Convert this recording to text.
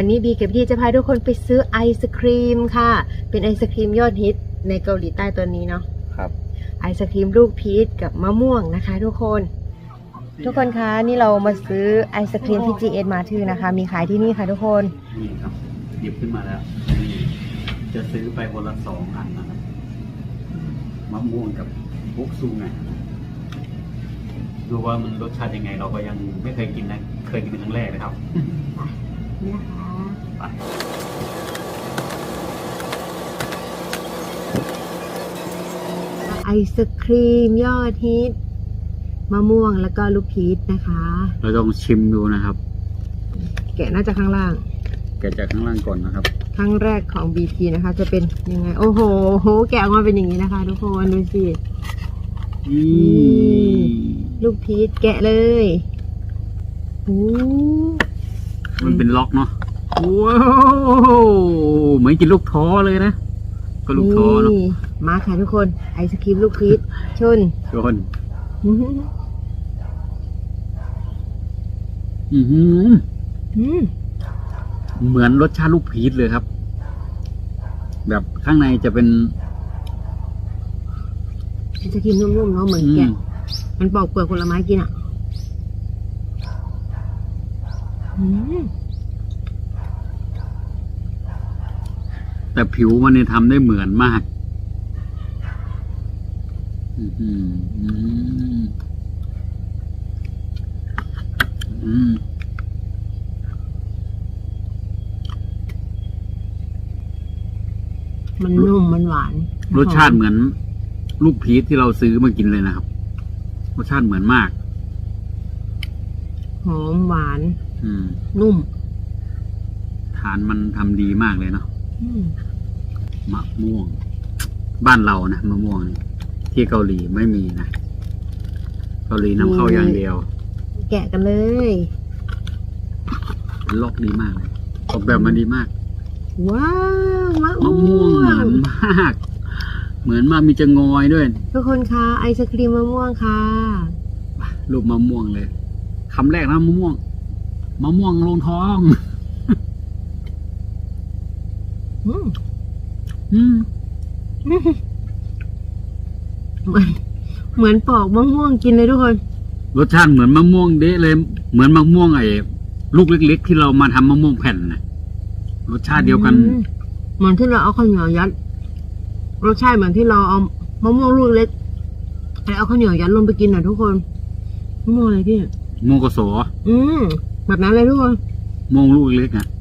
วันนี้บีกับพี่จะพาทุกคนไปซื้อไอศครีมค่ะ เป็นไอศครีมยอดฮิตในเกาหลีใต้ตัวนี้เนาะครับไอศครีมลูกพีชกับมะม่วงนะคะ ทุกคน ทุกคนคะนี่เรามาซื้อไอศครีมที่ GS มาทือนะคะ มีขายที่นี่ค่ะทุกคนนี่ครับหยิบขึ้นมาแล้วนี่จะซื้อไปคนละสองอันนะครับมะม่วงกับบุกซูไงดูว่ามันรสชาติยังไง เราก็ยังไม่เคยกินนะ เคยกินเป็นครั้งแรกนะครับ นี่นะคะไปไอศครีมยอดฮิตมะม่วงแล้วก็ลูกพีชนะคะ เราต้องชิมดูนะครับ แกะน่าจะข้างล่าง แกะจากข้างล่างก่อนนะครับ ครั้งแรกของ BP นะคะ จะเป็นยังไง โอ้โห แกะออกมาเป็นอย่างนี้นะคะ ทุกคนดูสินี่ลูกพีชแกะเลยโอ้ มันเป็นล็อกเนาะว้าวเหมือนกินลูกท้อเลยนะ ก็ลูกท้อเนาะนี่มาค่ะทุกคนไอศครีมลูกพีชชนโดนอือหืออืมเหมือนรสชาติลูกพีชเลยครับ แบบข้างในจะเป็นไอศครีมนุ่มๆเนาะเหมือนแกะอืมมันปอกเปลือกผลไม้กินอะ แต่ผิวมันเนี่ยทำได้เหมือนมากอือหืออืมอืมมันนุ่มมันหวาน รสชาติเหมือน ลูกพีชที่เราซื้อมากินเลยนะครับ รสชาติเหมือนมากห อมหวาน อืมนุ่ม ฐานมันทำดีมากเลยเนาะอืมมะม่วง บ้านเรานะมะม่วงนี่ที่เกาหลีไม่มีนะเกาหลีนำเข้าอย่างเดียวแกะกันเลยล็อกดีมากเลยออกแบบมาดีมาก ว้าวมะมะม่วงเหมือนมาก เหมือนมากมีจะงอยด้วย ทุกคนคะไอศครีมมะม่วงค่ะ รูปมะม่วงเลย คำแรกนะมะม่วงมะม่วงลงท้องอืมอืมเหมือนเหมือนปอกมะม่วงกินเลยทุกคน รสชาติเหมือนมะม่วงเดะเลย เหมือนมะม่วงไอ้ลูกเล็ก ๆ ที่เรามาทำมะม่วงแผ่นนะรสชาติเดียวกัน อืมเหมือนที่เราเอาข้าวเหนียวยัดรสชาติเหมือนที่เราเอามะม่วงลูกเล็กแล้วเอาข้าวเหนียวยัดลงไปกินน่ะทุกคนมะม่วงอะไรพี่ ม่วงกสออืมแบบนั้นเลยทุกคนม่วงลูกเล็กอะ